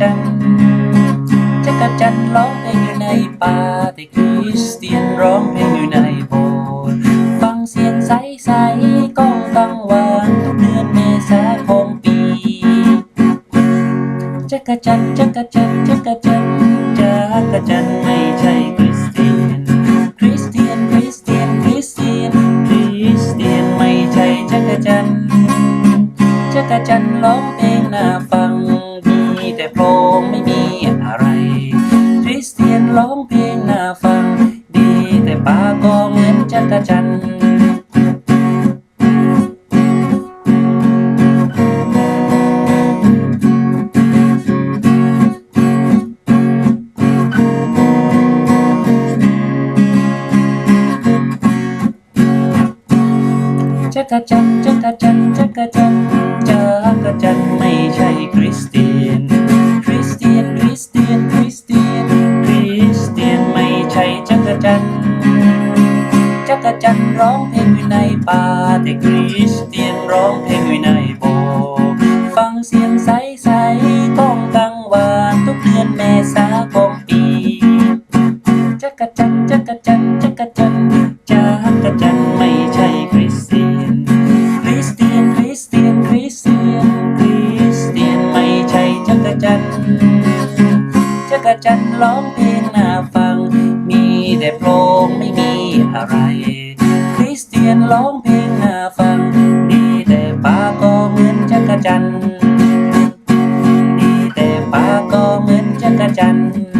จันจักรจันร้องเพลงอยู่ในป่าแต่คริสเตียนร้องเพลงอยู่ในโบสถ์ฟังเสียงใสใสก้องกังวานทุกเดือนเมษาคมปีจักรจันจักรจันจักรจันจักรจันไม่ใช่คริสเตียนคริสเตียนคริสเตียนคริสเตียนคริสเตียนไม่ใช่จักรจันจักรจันร้อง มือนจันทร์จักรจันจักรจันจักรจันจักรจันไม่ใช่คริส จักจันร้องเพลงอยู่ในป่า แต่คริสเตียนร้องเพลงอยู่ในโบฟังเสียงใสๆก้องกังวานทุกเดือนเมษาของปีจักรจันจักรจันจักรจันจักรจันไม่ใช่คริสเตียนคริสเตียนคริสเตียนคริสเตียนคริสเตียนไม่ใช่จักรจันจักรจันร้องเพลงน่าฟัง มีแต่โพรงไม่มีอะไร องเพลงหาฟัง ดีแต่ปาก็เหมือนจักรจันดีแต่ปากก็เหมือนจักรจันทร์